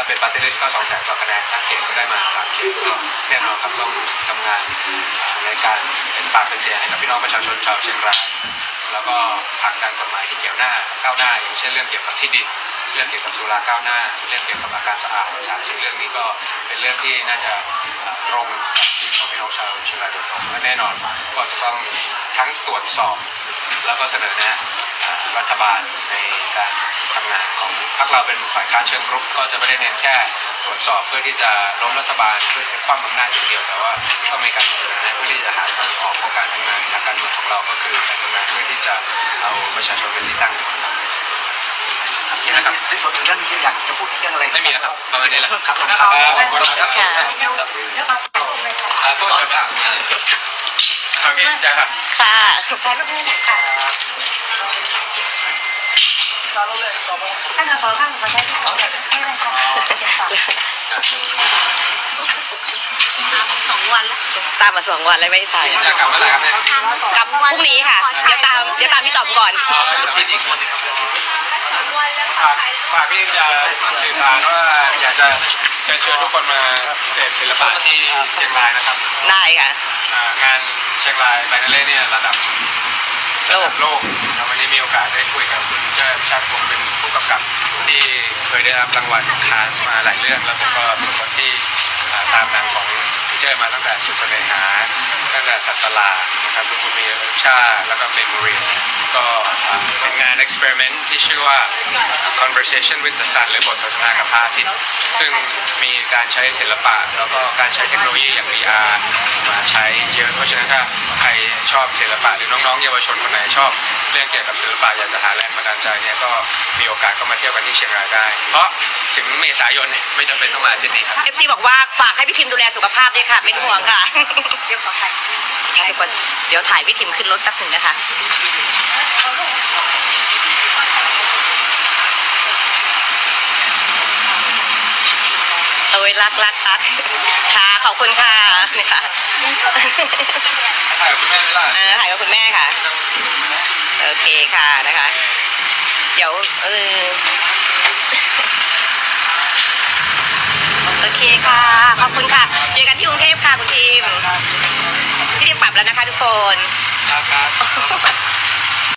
ถ้าเป็นปาร์ตี้ลิสต์ก็สองแสนกว่าคะแนนถ้าเขตก็ได้มาสามเขตก็แน่นอนครับต้องทำงานในการเป็นปากเป็นเสียงให้กับพี่น้องประชาชนชาวเชียงรายแล้วก็ผลักดันกฎหมายที่เกี่ยวหน้าก้าวหน้าอย่างเช่นเรื่องเกี่ยวกับที่ดินเรื่องเกี่ยวกับสุราก้าวหน้า เรื่องเกี่ยวกับอาการสะอาดสามสิ่งเรื่องนี้ก็เป็นเรื่องที่น่าจะตรงกับของพี่น้องชาวเชียงรายโดยตรงและแน่นอนก็จะต้องทั้งตรวจสอบ แล้วก็เสนอแนะเอ่อรัฐบาลในการทำงานของพรรคเราเป็นฝ่ายค้านเชิงรุกก็จะไม่ได้เน้นแค่ตรวจสอบเพื่อที่จะล้มรัฐบาลเพื่อจะคว่ำอำนาจอย่างเดียวแต่ว่าต้องมีการเสนอแนะเพื่อที่จะหาทางออกของการทำงานทางการเมืองของเราก็คือการทำงานเพื่อที่จะเอาประชาชนเป็นที่ตั้งนี่นะครับในส่วนถึงเรื่องนี้อยากจะพูดเรื่องอะไรไม่มีแล้วครับประมาณนี้แหละครับผมครับขอบคุณครับค่ะอ่าโทษครับ โอเคจ้าครับค่ะข้างละสองข้างขอใช้ที่สองไม่ได้ค่ะสองวันแล้วตามมาสองวันแล้วไม่ถ่ายจะกลับเมื่อไหร่ครับเนี่ยกลับพรุ่งนี้ค่ะ เดี๋ยวตามเดี๋ยวตามพี่ต๋อมก่อนอ๋อเป็นพี่อีกคนหนึงครับฝากฝากพี่จะสื่อสารว่าอยากจะเชิญชวนทุกคนมาเสพศิลปะที่เชียงรายนะครับ ได้ค่ะ อ่างานเชียงรายไบนเล่เนี่ยระดับโลระกดับโลกแล้ววันนี้มีโอกาสได้คุยกับคุณเจ้าชาติพงศ์เป็นผู้กำกับที่เคยได้รับรางวัลคานมาหลายเรื่องแล้วผมก็เป็นคนที่อ่าตามหนังของพี่เจ้มาตั้งแต่สุดเสน่หาตั้งแต่สัตว์ลานะครับลูกคุณมีชาแล้วก็เมมโมรีก็ งาน experiment ที่ชื่อว่า conversation with the sun หรือบทสนทนากับพระอาทิตย์ซึ่งมีการใช้ศิลปะ แล้วก็การใช้เทคโนโลยีอย่าง VR มาใช้เยอะเพราะฉะนั้นถ้าใครชอบศิลปะหรือน้องๆ เยาวชนคนไหนชอบเรื่องเกี่ยวกับศิลปะอยากจะหาแรงบันดาลใจเนี่ยก็มีโอกาสก็มาเที่ยวกันที่เชียงรายได้ เพราะถึงเมษายนเนี่ยไม่จำเป็นต้องมาที่นี่ครับ เอฟซีบอกว่าฝากให้พี่พิมดูแลสุขภาพด้วยค่ะ เป็นห่วงค่ะ เดี๋ยวขอถ่ายทุกคน เดี๋ยวถ่ายพี่ทิมขึ้นรถแป๊บหนึ่งนะคะโอ้ ยรักรักรักค่ะขอบคุณค่ะนี่ค่ะถ่ายกับคุณแม่ไม่ได้เออถ่ายกับคุณแม่ค่ะ โอเคค่ะนะคะ เดี๋ยวเออโอเคค่ะ ขอบคุณค่ะ เจอกันที่กรุงเทพค่ะคุณทีม พี่ทีมปรับแล้วนะคะทุกคน ครับครับ